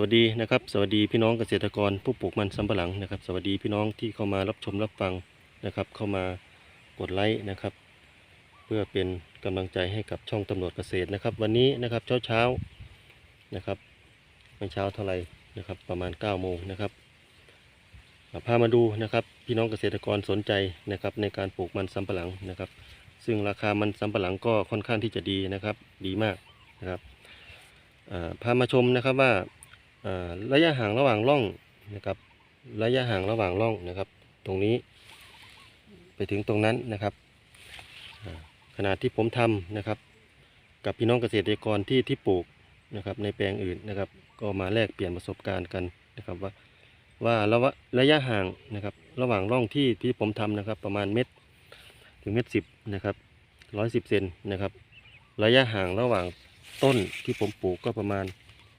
วัสดีนะครับสวัสดีพี่น้องเกษตรกรผู้ปลูกมันสำปะหลังนะครับ สวัสดีพี่น้องที่เข้ามารับชมรับฟังนะครับ เข้ามากดไลค์นะครับ เพื่อเป็นกำลังใจให้กับช่องตำรวจเกษตรนะครับ วันนี้นะครับเช้าเช้านะครับไม่เช้าเท่าไหร่นะครับ ประมาณ9ก้าโมงนะครับพามาดูนะครับ พี่น้องเกษตรกรสนใจนะครับ ในการปลูกมันสำปะหลังนะครับ ซึ่งราคามันสำปะหลังก็ค่อนข้างที่จะดีนะครับ ดีมากนะครับพามาชมนะครับว่า ระยะห่างระหว่างร่องนะครับ ระยะห่างระหว่างร่องนะครับ ตรงนี้ ไปถึงตรงนั้นนะครับขนาดที่ผมทำนะครับ กับพี่น้องเกษตรกรที่ที่ปลูกนะครับในแปลงอื่นนะครับ ก็มาแลกเปลี่ยนประสบการณ์กันนะครับว่าว่าระระยะห่างนะครับ ระหว่างร่องที่ที่ผมทำนะครับ ประมาณเม็ดถึงเม็ดสิบนะครับร้อยสิบเซนนะครับ ระยะห่างระหว่างต้นที่ผมปลูกก็ประมาณ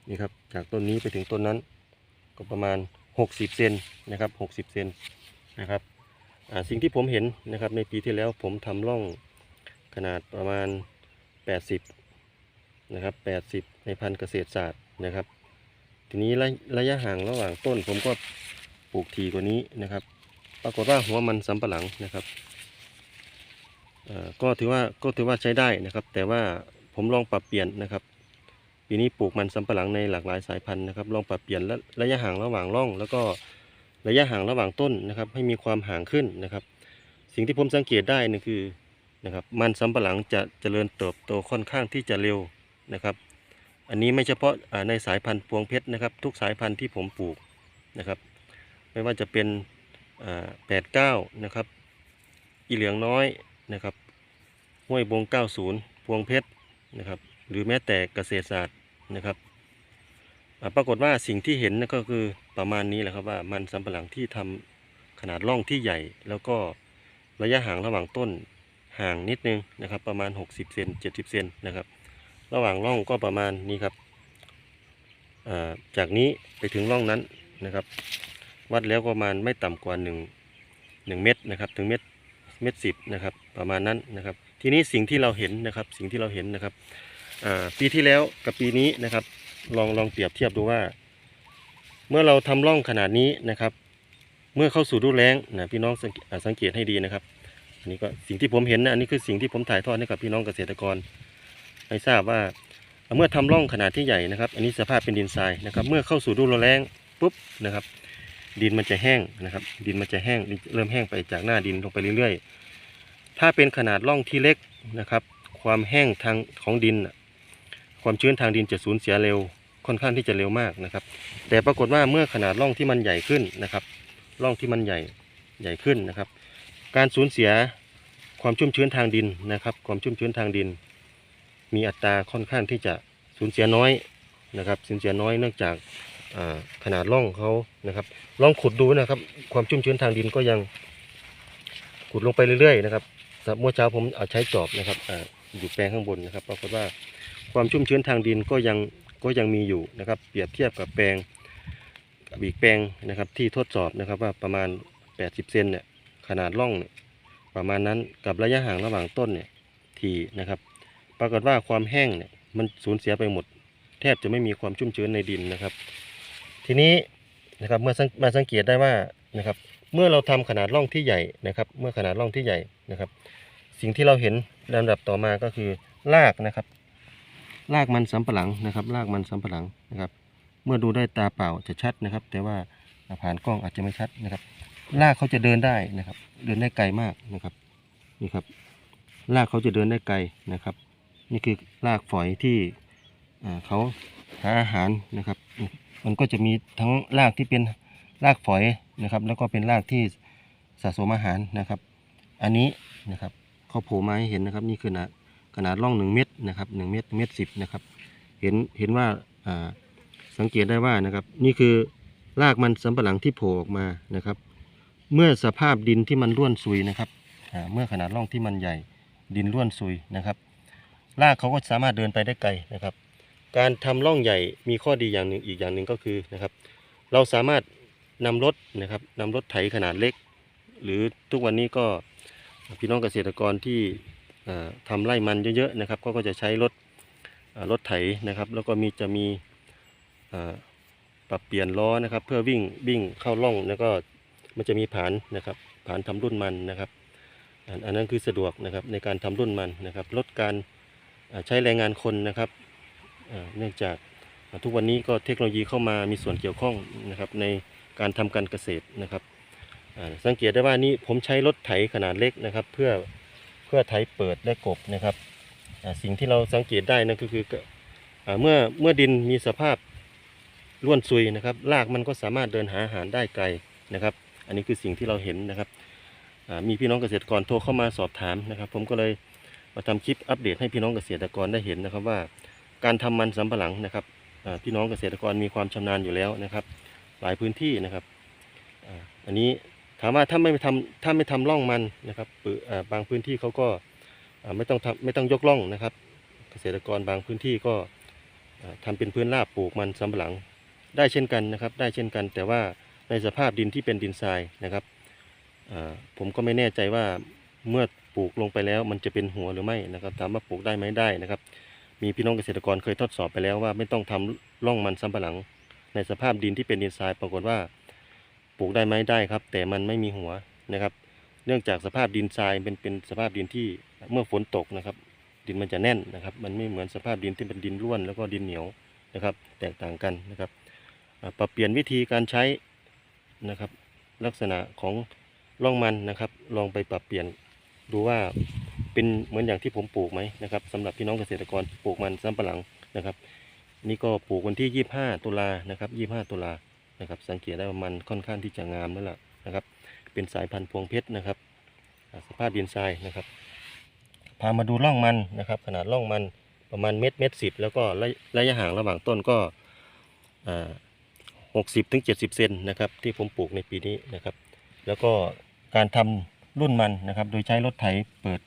นี่ครับจากต้นนี้ไปถึงต้นนั้น ก็ประมาณ 60เซนนะครับ 60เซนนะครับสิ่งที่ผมเห็นนะครับในปีที่แล้วผมทำร่องขนาดประมาณ 80นะครับ80 ในพันธุ์เกษตรศาสตร์นะครับ ทีนี้ระระยะห่างระหว่างต้นผมก็ปลูกทีกว่านี้นะครับ ปรากฏว่าหัวมันสำปะหลังนะครับก็ถือว่าก็ถือว่าใช้ได้นะครับ แต่ว่าผมลองปรับเปลี่ยนนะครับ ปีนี้ปลูกมันสำปะหลังในหลากหลายสายพันธุ์นะครับลองปรับเปลี่ยนระระยะห่างระหว่างร่อง แล้วก็ระยะห่างระหว่างต้นนะครับ ให้มีความห่างขึ้นนะครับ สิ่งที่ผมสังเกตได้นี่คือนะครับมันสำปะหลังจะเจริญเติบโตค่อนข้างที่จะเร็วนะครับ อันนี้ไม่เฉพาะในสายพันธุ์พวงเพชรนะครับ ทุกสายพันธุ์ที่ผมปลูกนะครับ ไม่ว่าจะเป็นแปดเก้านะครับอีเหลืองน้อยนะครับห้วยบง 90 พวงเพชรนะครับหรือแม้แต่เกษตรศาสตร์ นะครับปรากฏว่าสิ่งที่เห็นก็คือประมาณนี้แหละครับว่ามันสำปะหลังที่ทำขนาดร่องที่ใหญ่ แล้วก็ระยะห่างระหว่างต้นห่างนิดนึงนะครับ ประมาณ 60เซน70เซนนะครับ ระหว่างร่องก็ประมาณนี้ครับาจากนี้ไปถึงร่องนั้นนะครับ วัดแล้วประมาณไม่ต่ำกว่า 1 1 เมตรนะครับถึงเมตรเมตรสิบนะครับประมาณนั้นนะครับ ทีนี้สิ่งที่เราเห็นนะครับสิ่งที่เราเห็นนะครับ ปีที่แล้วกับปีนี้นะครับ ลองลองเปรียบเทียบดูว่า เมื่อเราทำร่องขนาดนี้นะครับ เมื่อเข้าสู่ฤดูแล้งนะพี่น้องสังเกอ่าสังเกตให้ดีนะครับ อันนี้ก็สิ่งที่ผมเห็นนะอันนี้คือสิ่งที่ผมถ่ายทอดให้กับพี่น้องเกษตรกรให้ทราบว่าเมื่อทำร่องขนาดที่ใหญ่นะครับ อันนี้สภาพเป็นดินทรายนะครับ เมื่อเข้าสู่ฤดูแล้งปุ๊บนะครับ ดินมันจะแห้งนะครับ ดินมันจะแห้งเริ่มแห้งไปจากหน้าดินลงไปเรื่อยๆ ถ้าเป็นขนาดร่องที่เล็กนะครับ ความแห้งทางของดิน ความชื้นทางดินจะสูญเสียเร็วค่อนข้างที่จะเร็วมากนะครับ แต่ปรากฏว่าเมื่อขนาดร่องที่มันใหญ่ขึ้นนะครับร่องที่มันใหญ่ใหญ่ขึ้นนะครับ การสูญเสียความชุ่มชื้นทางดินนะครับ ความชุ่มชื้นทางดิน มีอัตราค่อนข้างที่จะสูญเสียน้อยนะครับสูญเสียน้อยเนื่องจากขนาดร่องเขานะครับลองขุดดูนะครับ ความชุ่มชื้นทางดินก็ยังขุดลงไปเรื่อยๆนะครับเมื่อเช้าผมเอาใช้จอบนะครับออยู่แปลงข้างบนนะครับปรากฏว่า ความชุ่มชื้นทางดินก็ยังก็ยังมีอยู่นะครับ เปรียบเทียบกับแปลงกับอีกแปลงนะครับที่ทดสอบนะครับว่าประมาณ 80 เซนเนี่ยขนาดร่องเนี่ยประมาณนั้นกับระยะห่างระหว่างต้นเนี่ยทีนะครับ ปรากฏว่าความแห้งเนี่ยมันสูญเสียไปหมด แทบจะไม่มีความชุ่มชื้นในดินนะครับ ทีนี้นะครับเมื่อมาสังเกตได้ว่านะครับ เมื่อเราทำขนาดร่องที่ใหญ่นะครับ เมื่อขนาดร่องที่ใหญ่นะครับ สิ่งที่เราเห็นลำดับต่อมาก็คือรากนะครับ รากมันสำปะหลังนะครับรากมันสำปะหลังนะครับ เมื่อดูด้วยตาเปล่าจะชัดนะครับ แต่ว่าผ่านกล้องอาจจะไม่ชัดนะครับรากเขาจะเดินได้นะครับ เดินได้ไกลมากนะครับนี่ครับรากเขาจะเดินได้ไกลนะครับ นี่คือรากฝอยที่เขาหาอาหารนะครับ มันก็จะมีทั้งรากที่เป็นรากฝอยนะครับ แล้วก็เป็นรากที่สะสมอาหารนะครับ อันนี้นะครับเขาโผล่มาให้เห็นนะครับ นี่คือนาด ขนาดร่องหนึ่งเม็ดนะครับหนึ่งเม็ดเม็ดสิบนะครับเห็นเห็นว่าสังเกตได้ว่านะครับนี่คือรากมันสำปะหลังที่โผล่ออกมานะครับ เมื่อสภาพดินที่มันร่วนซุยนะครับเมื่อขนาดร่องที่มันใหญ่ดินร่วนซุยนะครับรากเขาก็สามารถเดินไปได้ไกลนะครับ การทำร่องใหญ่มีข้อดีอย่างหนึ่งอีกอย่างหนึ่งก็คือนะครับ เราสามารถนำรถนะครับนำรถไถขนาดเล็ก หรือทุกวันนี้ก็พี่น้องเกษตรกรที่ ทำไร่มันเยอะๆนะครับก็จะใช้รถรถไถนะครับ แล้วก็มีจะมีปรับเปลี่ยนล้อนะครับ เพื่อวิ่งวิ่งเข้าร่องแล้วก็มันจะมีผานนะครับผานทำรุ่นมันนะครับอันนั้นคือสะดวกนะครับในการทำรุ่นมันนะครับ ลดการใช้แรงงานคนนะครับเนื่องจากทุกวันนี้ก็เทคโนโลยีเข้ามามีส่วนเกี่ยวข้องนะครับในการทำการเกษตรนะครับสังเกตได้ว่านี่ผมใช้รถไถขนาดเล็กนะครับ เพื่อ เพื่อไถเปิดและกบนะครับสิ่งที่เราสังเกตได้นั่นก็คือเมื่อเมื่อดินมีสภาพล้วนซุยนะครับรากมันก็สามารถเดินหาอาหารได้ไกลนะครับ อันนี้คือสิ่งที่เราเห็นนะครับมีพี่น้องเกษตรกรโทรเข้ามาสอบถามนะครับ ผมก็เลยมาทำคลิปอัปเดตให้พี่น้องเกษตรกรได้เห็นนะครับว่า การทำมันสำปะหลังนะครับพี่น้องเกษตรกรมีความชำนาญอยู่แล้วนะครับ หลายพื้นที่นะครับอันนี้ ถามว่าถ้าไม่ทำถ้าไม่ทำร่องมันนะครับบางพื้นที่เขาก็ไม่ต้องทำไม่ต้องยกร่องนะครับ เกษตรกรบางพื้นที่ก็อ่าทำเป็นพื้นราบปลูกมันสำปะหลังได้เช่นกันนะครับ ได้เช่นกัน แต่ว่าในสภาพดินที่เป็นดินทรายนะครับผมก็ไม่แน่ใจว่าเมื่อปลูกลงไปแล้วมันจะเป็นหัวหรือไม่นะครับ ถามว่าปลูกได้ไหมได้นะครับ มีพี่น้องเกษตรกรเคยทดสอบไปแล้วว่าไม่ต้องทำร่องมันสำปะหลัง ในสภาพดินที่เป็นดินทรายปรากฏว่า ปลูกได้ไหมได้ครับ แต่มันไม่มีหัวนะครับ เนื่องจากสภาพดินทรายเป็นเป็นสภาพดินที่เมื่อฝนตกนะครับ ดินมันจะแน่นนะครับ มันไม่เหมือนสภาพดินที่เป็นดินร่วน แล้วก็ดินเหนียวนะครับ แตกต่างกันนะครับปรับเปลี่ยนวิธีการใช้นะครับ ลักษณะของร่องมันนะครับ ลองไปปรับเปลี่ยนดูว่าเป็นเหมือนอย่างที่ผมปลูกไหมนะครับสำหรับพี่น้องเกษตรกรปลูกมันสำปะหลังนะครับ นี่ก็ปลูกวันที่ 25 ตุลานะครับ 25 ตุลา นะครับ สังเกตได้ว่ามันค่อนข้างที่จะงามแล้วล่ะนะครับ เป็นสายพันธุ์พวงเพชรนะครับ สภาพดินทรายนะครับ พามาดูร่องมันนะครับ ขนาดร่องมันประมาณเม็ดเม็ดสิบแล้วก็ระยะห่างระหว่างต้นก็หกสิบถึงเจ็ดสิบเซนนะครับ ที่ผมปลูกในปีนี้นะครับ แล้วก็การทำรุ่นมันนะครับ โดยใช้รถไถเปิด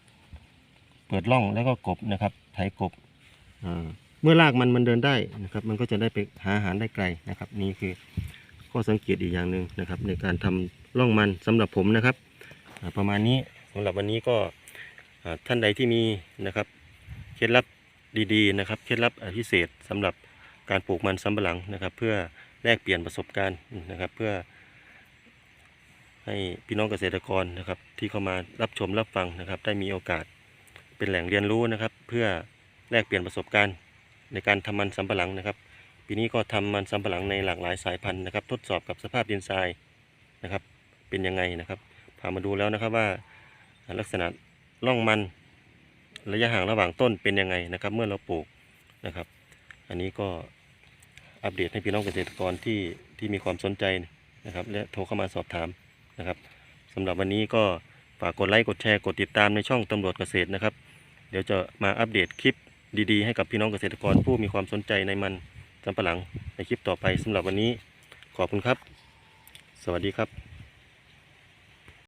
เปิดร่องแล้วก็กบนะครับ ไถกบเมื่อรากมันมันเดินได้นะครับ มันก็จะได้ไปหาอาหารได้ไกลนะครับ นี่คือ ข้อสังเกตอีกอย่างหนึ่งนะครับ ในการทำร่องมันสำหรับผมนะครับ ประมาณนี้สำหรับวันนี้ก็ท่านใดที่มีนะครับเคล็ดลับดีๆนะครับเคล็ดลับพิเศษสำหรับการปลูกมันสำปะหลังนะครับ เพื่อแลกเปลี่ยนประสบการณ์นะครับ เพื่อ ให้พี่น้องเกษตรกรนะครับ ที่เข้ามารับชมรับฟังนะครับ ได้มีโอกาสเป็นแหล่งเรียนรู้นะครับ เพื่อแลกเปลี่ยนประสบการณ์ในการทำมันสำปะหลังนะครับ ปีนี้ก็ทำมันสำปะหลังในหลากหลายสายพันธุ์นะครับ ทดสอบกับสภาพดินทรายนะครับ เป็นยังไงนะครับพามาดูแล้วนะครับว่าลักษณะร่องมันระยะห่างระหว่างต้นเป็นยังไงนะครับ เมื่อเราปลูกนะครับ อันนี้ก็อัปเดตให้พี่น้องเกษตรกรที่ที่มีความสนใจนะครับ และโทรเข้ามาสอบถามนะครับสำหรับวันนี้ก็ฝากกดไลค์กดแชร์กดติดตามในช่องตำรวจเกษตรนะครับ เดี๋ยวจะมาอัปเดตคลิปดีๆ ให้กับพี่น้องเกษตรกรผู้มีความสนใจในมัน จำปะหลังในคลิปต่อไปสำหรับวันนี้ขอบคุณครับ สวัสดีครับ